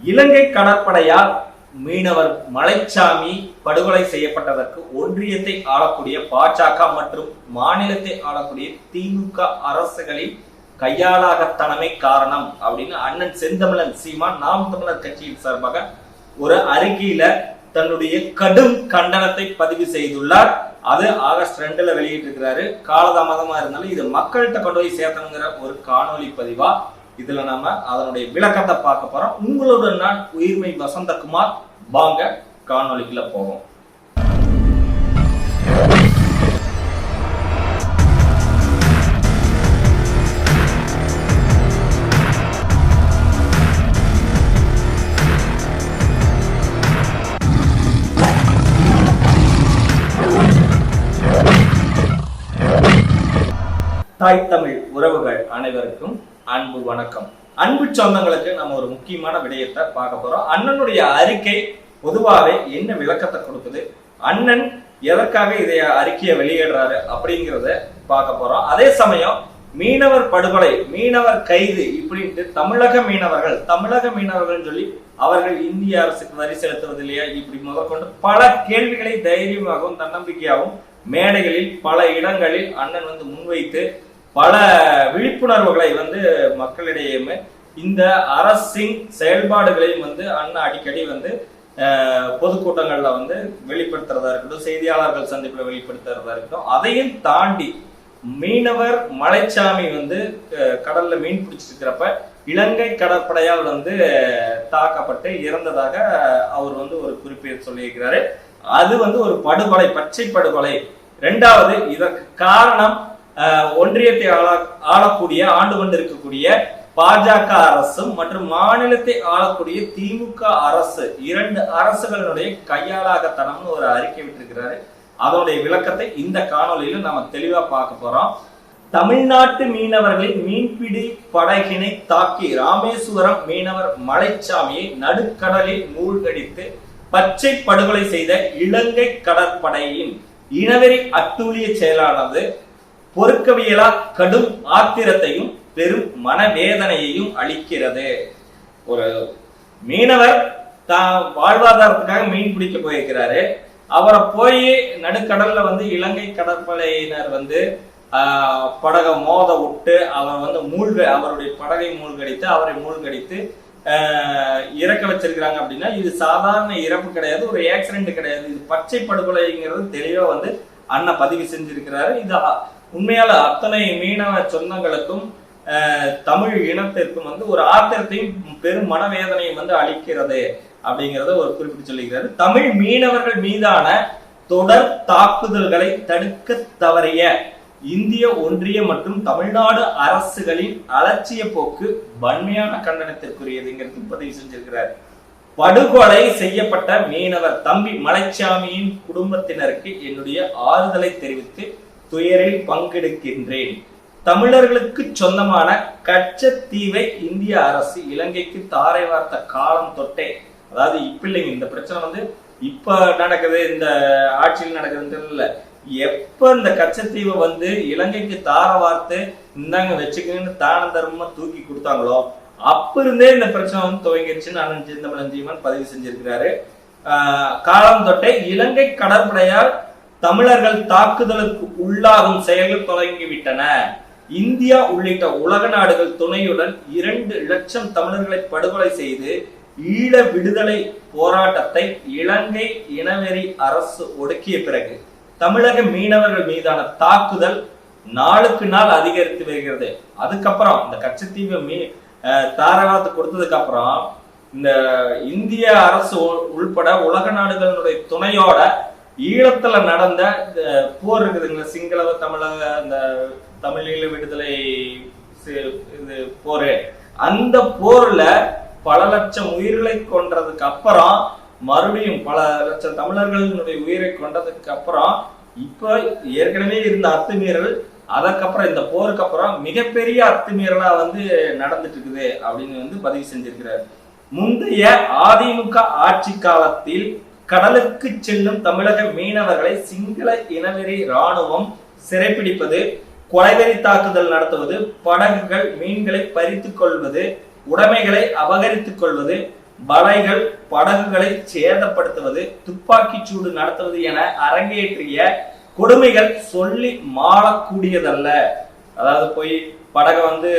இலங்கை கடற்படையால் மீனவர் மலைச்சாமி படுகொலை செய்யப்பட்டதற்கு ஒன்றியத்தை ஆளக்கூடிய பாஜக மற்றும் மாநிலத்தை ஆளக்கூடிய திமுக அரசுகளின் கையாளாகத்தனமே காரணம் அப்படின்னு அண்ணன் செந்தமிழன் சீமான் நாம் தமிழர் கட்சியின் சார்பாக ஒரு அறிக்கையில தன்னுடைய கடும் கண்டனத்தை பதிவு செய்துள்ளார். அது ஆகஸ்ட் ரெண்டுல வெளியிட்டிருக்கிறாரு. காலதாமதமா இருந்தாலும் இது மக்கள்கிட்ட கொண்டு போய் சேர்த்தனுங்கிற ஒரு காணொலி பதிவா இதுல நாம அதனுடைய விளக்கத்தை பார்க்க போறோம். உங்களுடன் நான் உயிர்மை வசந்தகுமார். வாங்க காணொலிக்குள்ள போவோம். தாய் தமிழ் உறவுகள் அனைவருக்கும் அன்பு வணக்கம். அன்பு சொந்தங்களுக்கு நம்ம ஒரு முக்கியமான விடயத்தை பார்க்க போறோம். அண்ணனுடைய அறிக்கை பொதுவாகவே என்ன விளக்கத்தை கொடுக்குது? அண்ணன் எதற்காக இதை அறிக்கையை வெளியிடுறாரு அப்படிங்கிறத பார்க்க போறோம். அதே சமயம் மீனவர் படுகொலை மீனவர் கைது இப்படின்ட்டு தமிழக மீனவர்கள் தமிழக மீனவர்கள் சொல்லி அவர்கள் இந்திய அரசுக்கு வரி செலுத்துவது இல்லையா? இப்படி முதற்கொண்டு பல கேள்விகளை தைரியமாகவும் தன்னம்பிக்கையாகவும் மேடைகளில் பல இடங்களில் அண்ணன் வந்து முன்வைத்து பல விழிப்புணர்வுகளை வந்து மக்களிடையே இந்த அரசின் செயல்பாடுகளையும் வந்து அண்ணா அடிக்கடி வந்து பொதுக்கூட்டங்களில் வந்து வெளிப்படுத்துறதா இருக்கட்டும் செய்தியாளர்கள் சந்திப்பில் வெளிப்படுத்துறதா இருக்கட்டும் அதையும் தாண்டி மீனவர் மலைச்சாமி வந்து கடல்ல மீன் பிடிச்சிருக்கிறப்ப இலங்கை கடற்படையால் வந்து தாக்கப்பட்டு இறந்ததாக அவர் வந்து ஒரு குறிப்பிட்டு சொல்லியிருக்கிறாரு. அது வந்து ஒரு படுகொலை பச்சை படுகொலை. ரெண்டாவது இதற்கு காரணம் ஒன்றியத்தை ஆள ஆளக்கூடிய ஆண்டு கொண்டிருக்கக்கூடிய பாஜக அரசும் மற்றும் மாநிலத்தை ஆளக்கூடிய திமுக அரசு இரண்டு அரசுகளுடைய கையாளாகத்தனம்னு ஒரு அறிக்கை விட்டிருக்கிறாரு. அதனுடைய விளக்கத்தை இந்த காணொளியில நம்ம தெளிவா பார்க்க போறோம். தமிழ்நாட்டு மீனவர்களின் மீன்பிடி படகினை தாக்கி ராமேஸ்வரம் மீனவர் மலைச்சாமியை நடுக்கடலில் மூழ்கடித்து பச்சை படுகொலை செய்த இலங்கை கடற்படையின் இனவெறி அட்டூழிய செயலானது பொறுக்கவியலா கடும் ஆத்திரத்தையும் பெரும் மனவேதனையையும் அளிக்கிறது. ஒரு மீனவர் தான் வாழ்வாதாரத்துக்காக மீன் பிடிக்க போயிருக்கிறாரு. அவரை போய் நடுக்கடல்ல வந்து இலங்கை கடற்படையினர் வந்து ஆஹ், படகை மோத விட்டு அவர் வந்து மூழ்க அவருடைய படகை மூழ்கடித்து அவரை மூழ்கடித்து ஆஹ், இறக்க வச்சிருக்கிறாங்க அப்படின்னா இது சாதாரண இறப்பு கிடையாது ஒரு ஆக்சிடென்ட் கிடையாது. இது பச்சை படுகொலைங்கிறது தெளிவா வந்து அண்ணன் பதிவு செஞ்சிருக்கிறாரு. இது உண்மையால அத்தனை மீனவ சொந்தங்களுக்கும் தமிழ் இனத்திற்கும் வந்து ஒரு ஆத்திரத்தையும் பெரும் மனவேதனையும் வந்து அளிக்கிறது அப்படிங்கிறத ஒரு குறிப்பிட்டு சொல்லிக்கிறாரு தமிழ் மீனவர்கள் மீதான தொடர் தாக்குதல்களை தடுக்க தவறிய இந்திய ஒன்றிய மற்றும் தமிழ்நாடு அரசுகளின் அலட்சிய போக்கு வன்மையான கண்டனத்திற்குரியதுங்கிறது பதிவு செஞ்சிருக்கிறார். படுகொலை செய்யப்பட்ட மீனவர் தம்பி மலைச்சாமியின் குடும்பத்தினருக்கு என்னுடைய ஆறுதலை தெரிவித்து துயரில் பங்கெடுக்கின்றேன். தமிழர்களுக்கு சொந்தமான கச்சத்தீவை இந்திய அரசு இலங்கைக்கு தாரை வார்த்த காலம் தொட்டே அதாவது இப்ப இல்லைங்க இந்த பிரச்சனை வந்து இப்ப நடக்குது இந்த ஆட்சியில் நடக்குதுன்னு இல்ல எப்ப இந்த கச்சத்தீவை வந்து இலங்கைக்கு தார வார்த்து இந்தாங்க வச்சுக்கன்னு தான தர்மமா தூக்கி கொடுத்தாங்களோ அப்ப இருந்தே இந்த பிரச்சனை வந்து துவங்கிருச்சுன்னு அண்ணன் சிந்தமலன் ஜீவன் பதிவு செஞ்சிருக்கிறாரு. காலம் தொட்டே இலங்கை கடற்படையால் தமிழர்கள் தாக்குதலுக்கு உள்ளாகும் செயல்கள் தொடங்கிவிட்டன. இந்தியா உள்ளிட்ட உலக நாடுகள் துணையுடன் இரண்டு லட்சம் தமிழர்களை படுகொலை செய்து ஈழ விடுதலை போராட்டத்தை இலங்கை இனவெறி அரசு ஒடுக்கிய பிறகு தமிழக மீனவர்கள் மீதான தாக்குதல் நாளுக்கு நாள் அதிகரித்து வருகிறது. அதுக்கப்புறம் இந்த கச்சத்தீவு மீ அஹ் தாரவாத்து கொடுத்ததுக்கு அப்புறம் இந்த இந்திய அரசு உள்பட உலக நாடுகளுடைய துணையோட ஈழத்துல நடந்த இந்த போர் இருக்குதுங்களா சிங்களவ தமிழக அந்த தமிழீழ விடுதலை இது போரு. அந்த போர்ல பல லட்சம் உயிர்களை கொன்றதுக்கு அப்புறம் மறுபடியும் பல லட்சம் தமிழர்களினுடைய உயிரை கொண்டதுக்கு அப்புறம் இப்ப ஏற்கனவே இருந்த அத்துமீறல் அதற்கப்புறம் இந்த போருக்கு அப்புறம் மிகப்பெரிய அத்துமீறலா வந்து நடந்துட்டு இருக்குது அப்படின்னு வந்து பதிவு செஞ்சிருக்கிறார். முந்தைய அதிமுக ஆட்சி காலத்தில் கடலுக்கு செல்லும் தமிழக மீனவர்களை சிங்கள இனவெறி ராணுவம் சிறைப்பிடிப்பது கொலைவெறி தாக்குதல் நடத்துவது படகுகள் மீன்களை பறித்துக் கொள்வது உடைமைகளை அபகரித்துக் கொள்வது வலைகள் படகுகளை சேதப்படுத்துவது துப்பாக்கிச் சூடு நடத்துவது என அரங்கேற்றிய கொடுமைகள் சொல்லி மாளக்கூடியதல்ல அதாவது போய் படகை வந்து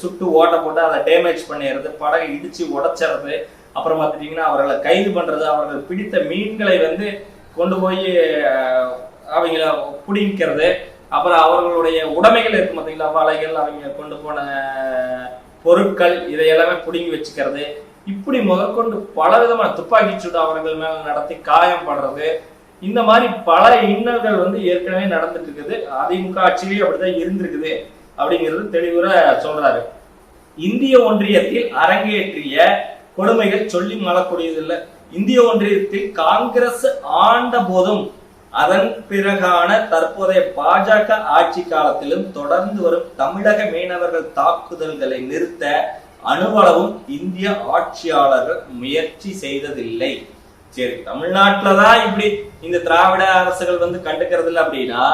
சுட்டு ஓட்ட போட்டு அதை டேமேஜ் பண்ணிடுறது படகை இடிச்சு உடைச்சிடுறது அப்புறம் பார்த்துட்டிங்கன்னா அவர்களை கைது பண்ணுறது அவர்கள் பிடித்த மீன்களை வந்து கொண்டு போய் அவங்கள பிடிக்கிறது அப்புறம் அவர்களுடைய உடைமைகள் இருக்கும் பார்த்தீங்களா? வலைகள் அவங்க கொண்டு போன பொருட்கள் இதை எல்லாமே பிடுங்கி வச்சுக்கிறது. இப்படி முதற்கொண்டு பல விதமான துப்பாக்கி சூடு அவர்கள் மேல நடத்தி காயம் படுறது. இந்த மாதிரி பல இன்னல்கள் வந்து ஏற்கனவே நடந்துட்டு இருக்குது. அதிமுக ஆட்சியிலேயே அப்படிதான் இருந்திருக்குது அப்படிங்கிறது தெளிவுற சொல்றாரு. இந்திய ஒன்றியத்தில் அரங்கேற்றிய கொடுமைகள் சொல்லி மாறக்கூடியதில்லை இந்திய ஒன்றியத்தில் காங்கிரஸ் ஆண்ட போதும் அதன் பிறகான தற்போதைய பாஜக ஆட்சி காலத்திலும் தொடர்ந்து வரும் தமிழக மீனவர்கள் தாக்குதல்களை நிறுத்த அணுவளவும் இந்திய ஆட்சியாளர்கள் முயற்சி செய்ததில்லை. சரி தமிழ்நாட்டுல தான் இப்படி இந்த திராவிட அரசுகள் வந்து கண்டுக்கிறது இல்லை அப்படின்னா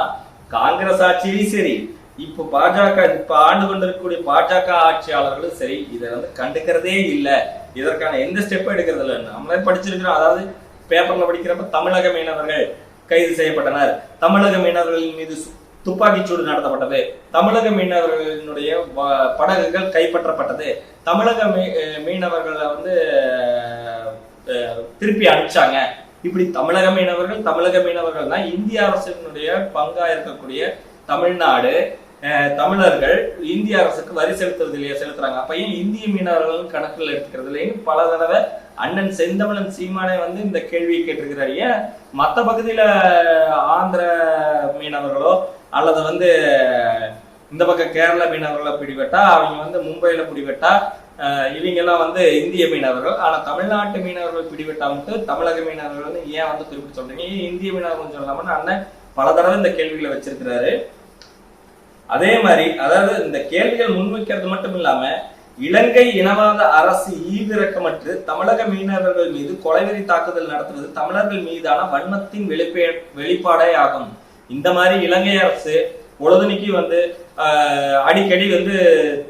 காங்கிரஸ் ஆட்சியிலும் சரி இப்ப பாஜக இப்ப ஆண்டு கொண்டிருக்கக்கூடிய பாஜக ஆட்சியாளர்களும் சரி இதை வந்து கண்டுக்கிறதே இல்லை. இதற்கான எந்த ஸ்டெப்பும் எடுக்கிறது இல்லை நம்மளே படிச்சிருக்கிறோம் அதாவது பேப்பர்ல படிக்கிறப்ப தமிழக மீனவர்கள் கைது செய்யப்பட்டனர். தமிழக மீனவர்களின் மீது சு- சூடு நடத்தப்பட்டது. தமிழக மீனவர்களினுடைய படகுகள் கைப்பற்றப்பட்டது. தமிழக மீ- மீனவர்களை வந்து திருப்பி அனுப்பிச்சாங்க. இப்படி தமிழக மீனவர்கள் தமிழக மீனவர்கள்னா இந்திய அரசினுடைய பங்கா இருக்கக்கூடிய தமிழ்நாடு. தமிழர்கள் இந்திய அரசுக்கு வரி செலுத்துறது இல்லையா? செலுத்துறாங்க. அப்ப ஏன் இந்திய மீனவர்கள் கணக்கில் எடுத்துக்கிறது இல்லைன்னு பல தடவை அண்ணன் செந்தமிழன் சீமானே வந்து இந்த கேள்வியை கேட்டிருக்கிறாரு. ஏன் மற்ற பகுதியில ஆந்திர மீனவர்களோ அல்லது வந்து இந்த பக்கம் கேரள மீனவர்களை பிடிபட்டா அவங்க வந்து மும்பையில பிடிபட்டா இவங்கெல்லாம் வந்து இந்திய மீனவர்கள். ஆனா தமிழ்நாட்டு மீனவர்கள் பிடிபட்டா மட்டும் தமிழக மீனவர்கள் வந்து ஏன் வந்து குறிப்பிட்டு சொல்றீங்க? ஏன் இந்திய மீனவர்கள் சொல்லாமன்னு அண்ணன் பல தடவை இந்த கேள்விகளை வச்சிருக்கிறாரு. அதே மாதிரி அதாவது இந்த கேள்விகள் முன்வைக்கிறது மட்டும் இல்லாம இலங்கை இனவாத அரசு ஈவிரக்கமற்று தமிழக மீனவர்கள் மீது கொலைவெறி தாக்குதல் நடத்துவது தமிழர்கள் மீதான வன்மத்தின் வெளிப்பே வெளிப்பாடே ஆகும். இந்த மாதிரி இலங்கை அரசு பொழுதுனிக்கு வந்து ஆஹ், அடிக்கடி வந்து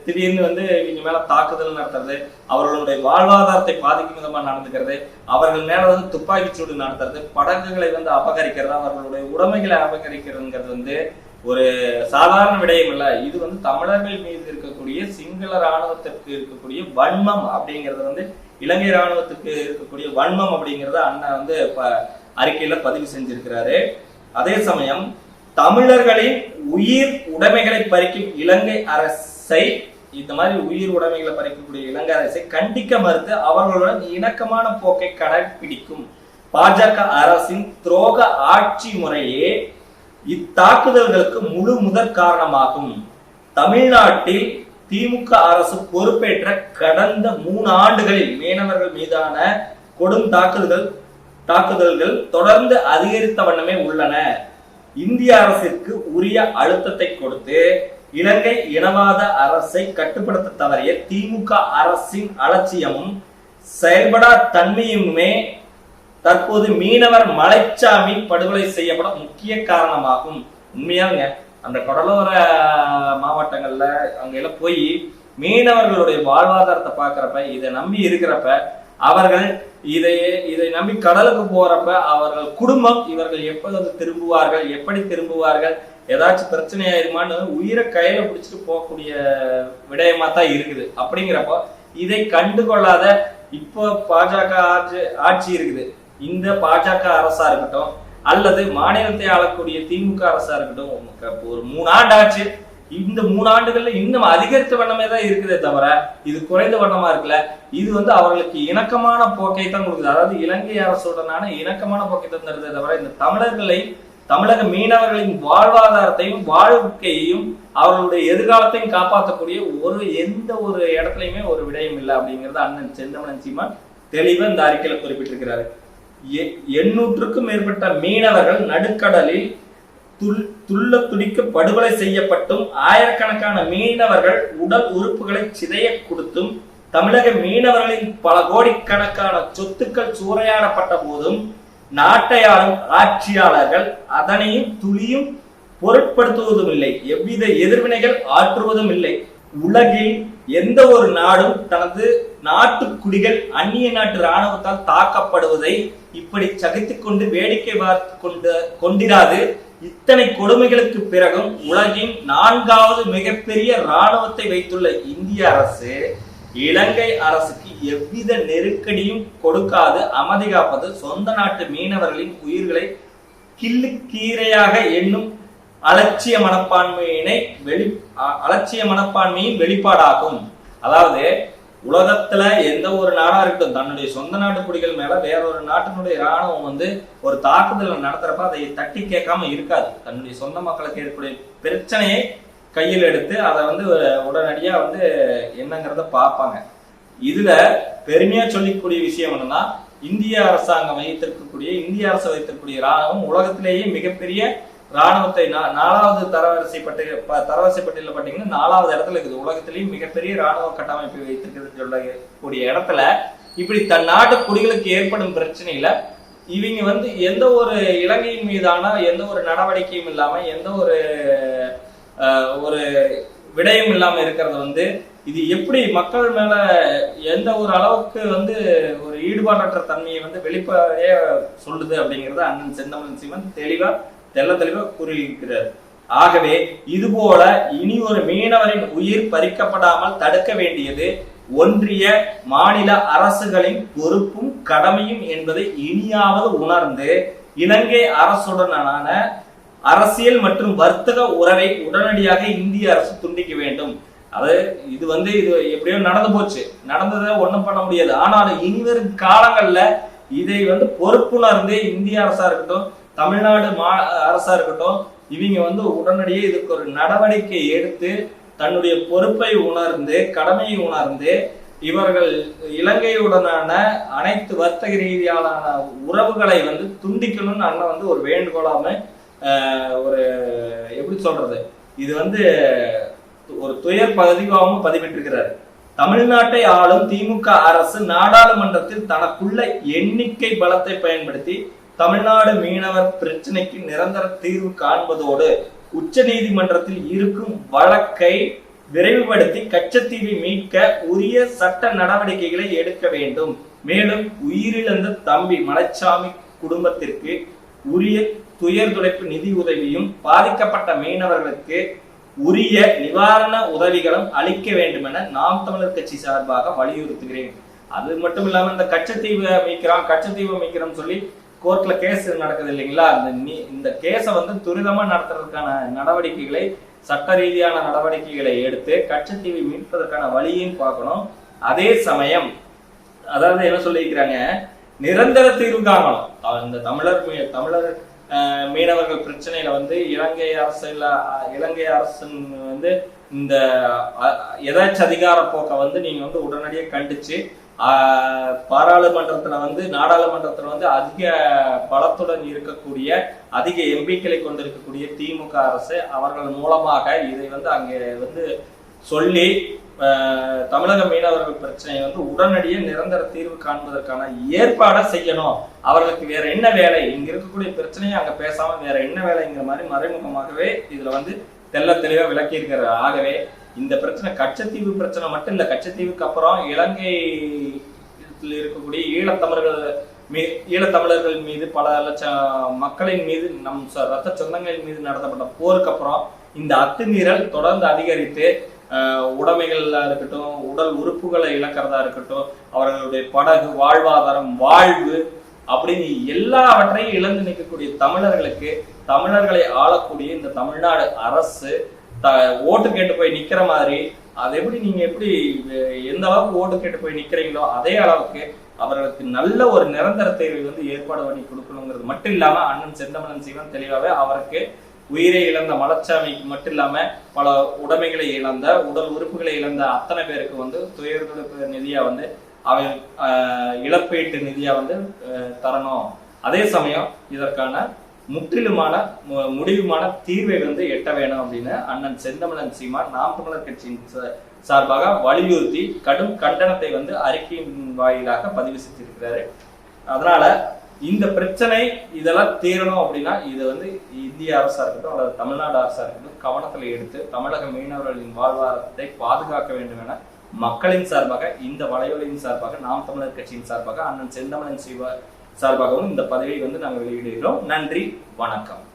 திடீர்னு வந்து இவங்க மேல தாக்குதல் நடத்துறது அவர்களுடைய வாழ்வாதாரத்தை பாதிக்கும் விதமா நடந்துக்கிறது அவர்கள் மேல வந்து துப்பாக்கி சூடு நடத்துறது படகுகளை வந்து அபகரிக்கிறது அவர்களுடைய உடைமைகளை அபகரிக்கிறதுங்கிறது வந்து ஒரு சாதாரண விடயம் இல்ல. இது வந்து தமிழர்கள் மீது இருக்கக்கூடிய சிங்கள ராணுவத்திற்கு இருக்கக்கூடிய வன்மம் அப்படிங்கறது வந்து இலங்கை இராணுவத்துக்கு இருக்கக்கூடிய வன்மம் அப்படிங்கறத அண்ணன் வந்து ப- அறிக்கையில பதிவு செஞ்சிருக்கிறாரு. அதே சமயம் தமிழர்களின் உயிர் உடைமைகளை பறிக்கும் இலங்கை அரசை இந்த மாதிரி உயிர் உடைமைகளை பறிக்கக்கூடிய இலங்கை அரசை கண்டிக்க மறுத்து அவர்களுடன் இணக்கமான போக்கை கடைபிடிக்கும் பாஜக அரசின் துரோக ஆட்சி முறையே இத்தாக்குதல்களுக்கு முழு முதற் காரணமாகும். தமிழ்நாட்டில் திமுக அரசு பொறுப்பேற்ற கடந்த மூணு ஆண்டுகளில் மீனவர்கள் மீதான கொடும் தாக்குதல்கள் தாக்குதல்கள் தொடர்ந்து அதிகரித்த வண்ணமே உள்ளன. இந்திய அரசிற்கு உரிய அழுத்தத்தை கொடுத்து இலங்கை இனவாத அரசை கட்டுப்படுத்த தவறிய திமுக அரசின் அலட்சியமும் செயல்படா தன்மையுமே தற்போது மீனவர் மலைச்சாமி படுகொலை செய்யப்பட முக்கிய காரணமாகும். உண்மையாங்க அந்த கடலோர மாவட்டங்கள்ல அங்க எல்லாம் போய் மீனவர்களுடைய வாழ்வாதாரத்தை பார்க்குறப்ப இதை நம்பி இருக்கிறப்ப அவர்கள் இதை இதை நம்பி கடலுக்கு போறப்ப அவர்கள் குடும்பம் இவர்கள் எப்போ வந்து திரும்புவார்கள் எப்படி திரும்புவார்கள் ஏதாச்சும் பிரச்சனை ஆயிருமான்னு உயிரை கையில பிடிச்சிட்டு போகக்கூடிய விடயமா தான் இருக்குது. அப்படிங்கிறப்போ இதை கண்டுகொள்ளாத இப்போ பாஜக ஆட்சி ஆட்சி இருக்குது. இந்த பாஜக அரசா இருக்கட்டும் அல்லது மாநிலத்தை ஆளக்கூடிய திமுக அரசா இருக்கட்டும் ஒரு மூணு ஆண்டு ஆச்சு. இந்த மூணு ஆண்டுகள்ல இன்னும் அதிகரித்த வண்ணமே தான் இருக்குதே தவிர இது குறைந்த வண்ணமா இருக்குல்ல இது வந்து அவர்களுக்கு இணக்கமான போக்கை தான் கொடுக்குது. அதாவது இலங்கை அரசுடனான இணக்கமான போக்கை தான் தருதே தவிர இந்த தமிழர்களை தமிழக மீனவர்களின் வாழ்வாதாரத்தையும் வாழ்க்கையையும் அவர்களுடைய எதிர்காலத்தையும் காப்பாற்றக்கூடிய ஒரு எந்த ஒரு இடத்துலையுமே ஒரு விடயம் இல்லை அப்படிங்கறது அண்ணன் செந்தமனன் சீமான் தெளிவா இந்த அறிக்கையில குறிப்பிட்டிருக்கிறாரு. எண்ணூற்றுக்கும் மேற்பட்ட மீனவர்கள் நடுக்கடலில் துள்ள துடிக்க படுகொலை செய்யப்பட்டும் ஆயிரக்கணக்கான மீனவர்கள் உடல் உறுப்புகளை சிதைய கொடுத்தும் தமிழக மீனவர்களின் பல கோடிக்கணக்கான சொத்துக்கள் சூறையாடப்பட்ட போதும் நாட்டையாளும் ஆட்சியாளர்கள் அதனையும் துளியும் பொருட்படுத்துவதும் இல்லை எவ்வித எதிர்வினைகள் ஆற்றுவதும் இல்லை உலகில் எந்த ஒரு நாடும் தனது நாட்டு குடிகள் அந்நிய நாட்டு ராணுவத்தால் தாக்கப்படுவதை இப்படி சகித்து கொண்டு வேடிக்கை பார்த்து கொண்டு கொண்டிராது. இத்தனை கொடுமைகளுக்கு பிறகும் உலகின் நான்காவது மிகப்பெரிய ராணுவத்தை வைத்துள்ள இந்திய அரசு இலங்கை அரசுக்கு எவ்வித நெருக்கடியும் கொடுக்காது. அமைதி காப்பது சொந்த நாட்டு மீனவர்களின் உயிர்களை கிள்ளு கீரையாக எண்ணும் அலட்சிய மனப்பான்மையினை வெளி அலட்சிய மனப்பான்மையின் வெளிப்பாடாகும். அதாவது உலகத்துல எந்த ஒரு நாடா இருக்கட்டும் தன்னுடைய சொந்த நாட்டு குடிகள் மேல வேற ஒரு நாட்டினுடைய ராணுவம் வந்து ஒரு தாக்குதல் நடத்துறப்ப அதை தட்டி கேட்காம இருக்காது. தன்னுடைய சொந்த மக்களுக்கு ஏற்படைய பிரச்சனையை கையில் எடுத்து அதை வந்து உடனடியா வந்து என்னங்கிறத பார்ப்பாங்க. இதுல பெருமையா சொல்லிக்கூடிய விஷயம் என்னன்னா இந்திய அரசாங்கம் வைத்திருக்கக்கூடிய இந்திய அரசு வைத்திருக்கக்கூடிய ராணுவம் உலகத்திலேயே மிகப்பெரிய ராணுவத்தை நாலாவது தரவரிசை பட்டியல் தரவரிசை பட்டியலில் பார்த்தீங்கன்னா நாலாவது இடத்துல இருக்குது. உலகத்திலேயும் மிகப்பெரிய ராணுவ கட்டமைப்பை வைத்திருக்கிறதுன்னு சொல்லக்கூடிய இடத்துல இப்படி தன் நாட்டு குடிகளுக்கு ஏற்படும் பிரச்சனையில இவங்க வந்து எந்த ஒரு இலங்கையின் மீதான எந்த ஒரு நடவடிக்கையும் இல்லாம எந்த ஒரு ஒரு விடயம் இல்லாம இருக்கிறது வந்து இது எப்படி மக்கள் மேல எந்த ஒரு அளவுக்கு வந்து ஒரு ஈடுபாடற்ற தன்மையை வந்து வெளிப்படையே சொல்லுது அப்படிங்கிறது அண்ணன் செந்தமன் சிவன் தெளிவா தெல்ல தெளிவாக கூறியிருக்கிறார். ஆகவே இது போல இனி ஒரு மீனவரின் உயிர் பறிக்கப்படாமல் தடுக்க வேண்டியது ஒன்றிய மாநில அரசுகளின் பொறுப்பும் கடமையும் என்பதை இனியாவது உணர்ந்து இலங்கை அரசுடனான அரசியல் மற்றும் வர்த்தக உறவை உடனடியாக இந்திய அரசு துண்டிக்க வேண்டும். அது இது வந்து இது எப்படியோ நடந்து போச்சு. நடந்ததை ஒண்ணும் பண்ண முடியாது. ஆனாலும் இனிவரும் காலங்கள்ல இதை வந்து பொறுப்புணர்ந்து இந்திய அரசா இருக்கட்டும் தமிழ்நாடு மா அரசா இருக்கட்டும் இவங்க வந்து உடனடியே இதுக்கு ஒரு நடவடிக்கை எடுத்து தன்னுடைய பொறுப்பை உணர்ந்து கடமையை உணர்ந்து இவர்கள் இலங்கையுடனான அனைத்து வர்த்தக ரீதியான உறவுகளை வந்து துண்டிக்கணும்னு அண்ணன் வந்து ஒரு வேண்டுகோளாம ஒரு எப்படி சொல்றது இது வந்து ஒரு துயர் பதிவாகவும் பதிவிட்டிருக்கிறார். தமிழ்நாட்டை ஆளும் திமுக அரசு நாடாளுமன்றத்தில் தனக்குள்ள எண்ணிக்கை பலத்தை பயன்படுத்தி தமிழ்நாடு மீனவர் பிரச்சனைக்கு நிரந்தர தீர்வு காண்பதோடு உச்ச நீதிமன்றத்தில் இருக்கும் வழக்கை விரைவுபடுத்தி கச்சத்தீவை மீட்க உரிய சட்ட நடவடிக்கைகளை எடுக்க வேண்டும். மேலும் உயிரிழந்த தம்பி மலைச்சாமி குடும்பத்திற்கு உரிய துயர் துடைப்பு நிதி உதவியும் பாதிக்கப்பட்ட மீனவர்களுக்கு உரிய நிவாரண உதவிகளும் அளிக்க வேண்டும் என நாம் தமிழர் கட்சி சார்பாக வலியுறுத்துகிறேன். அது மட்டும் இல்லாமல் இந்த கச்சத்தீவை மீட்கிறோம் கச்சத்தீவை மீட்கிறோம் சொல்லி கோர்ட்ல கேஸ் நடக்குது இல்லைங்களா? அந்த நீ- இந்த கேஸை வந்து துரிதமா நடத்துறதுக்கான நடவடிக்கைகளை சட்ட ரீதியான நடவடிக்கைகளை எடுத்து கச்சத்தீவை மீட்பதற்கான வழியையும் பார்க்கணும். அதே சமயம் அதாவது என்ன சொல்லியிருக்கிறாங்க? நிரந்தர தீர்வு காணணும். இந்த தமிழர் தமிழர் மீனவர்கள் பிரச்சனையில வந்து இலங்கை அரசு இல்ல இலங்கை அரசு வந்து இந்த எதாச்சும் அதிகார போக்கை வந்து நீங்க வந்து உடனடியாக கண்டிச்சு பாராளுமன்றத்துல வந்து நாடாளுமன்றத்தில் வந்து அதிக பலத்துடன் இருக்கக்கூடிய அதிக எம்பிக்களை கொண்டிருக்கக்கூடிய திமுக அரசு அவர்கள் மூலமாக இதை வந்து அங்கே வந்து சொல்லி தமிழக மீனவர்கள் பிரச்சனையை வந்து உடனடியே நிரந்தர தீர்வு காண்பதற்கான ஏற்பாடை செய்யணும். அவர்களுக்கு வேற என்ன வேலை? இங்க இருக்கக்கூடிய பிரச்சனையை அங்க பேசாம வேற என்ன வேலைங்கிற மாதிரி மறைமுகமாகவே இதுல வந்து தெள்ள தெளிவா விளக்கியிருக்கிறார். ஆகவே இந்த பிரச்சனை கச்சத்தீவு பிரச்சனை மட்டும் இல்லை கச்சத்தீவுக்கு அப்புறம் இலங்கை இருக்கக்கூடிய ஈழத்தமிழர்கள் மீ ஈழத்தமிழர்கள் மீது பல லட்சம் மக்களின் மீது நம் ச- ரத்த சொந்தங்களின் மீது நடத்தப்பட்ட போருக்கு அப்புறம் இந்த அத்துமீறல் தொடர்ந்து அதிகரித்து உடைமைகளாக இருக்கட்டும் உடல் உறுப்புகளை இழக்கிறதா இருக்கட்டும் அவர்களுடைய படகு வாழ்வாதாரம் வாழ்வு அப்படின்னு எல்லாவற்றையும் இழந்து நிற்கக்கூடிய தமிழர்களுக்கு தமிழர்களை ஆளக்கூடிய இந்த தமிழ்நாடு அரசு ஓட்டு கேட்டு போய் நிக்கிற மாதிரி அது எப்படி நீங்க எப்படி எந்த அளவுக்கு ஓட்டு கேட்டு போய் நிக்கிறீங்களோ அதே அளவுக்கு அவர்களுக்கு நல்ல ஒரு நிரந்தர தேர்வை வந்து ஏற்பாடு பண்ணி கொடுக்கணுங்கிறது மட்டும் இல்லாம அண்ணன் செந்தமனன் சிவன் தெளிவாவே அவருக்கு உயிரை இழந்த மலச்சாமிக்கு மட்டும் இல்லாம பல உடைமைகளை இழந்த உடல் உறுப்புகளை இழந்த அத்தனை பேருக்கு வந்து துயர் நிதியா வந்து அவன் ஆஹ், இழப்பீட்டு நிதியா வந்து தரணும். அதே சமயம் இதற்கான முற்றிலுமான முடிவுமான தீர்வை வந்து எட்ட வேணும் அப்படின்னு அண்ணன் செந்தமிழன் சீமான் நாம் தமிழர் கட்சியின் சார்பாக வலியுறுத்தி கடும் கண்டனத்தை வந்து அறிக்கையின் வாயிலாக பதிவு செஞ்சிருக்கிறாரு. அதனால இந்த பிரச்சனை இதெல்லாம் தீரணும் அப்படின்னா இது வந்து இந்திய அரசா இருக்கட்டும் அல்லது தமிழ்நாடு அரசா இருக்கட்டும் கவனத்துல எடுத்து தமிழக மீனவர்களின் வாழ்வாதாரத்தை பாதுகாக்க வேண்டும் என மக்களின் சார்பாக இந்த வலையொலியின் சார்பாக நாம் தமிழர் கட்சியின் சார்பாக அண்ணன் செந்தமிழன் சிவா சார்பாகவும் இந்த பதவியை வந்து நாங்கள் வெளியிடுகிறோம். நன்றி வணக்கம்.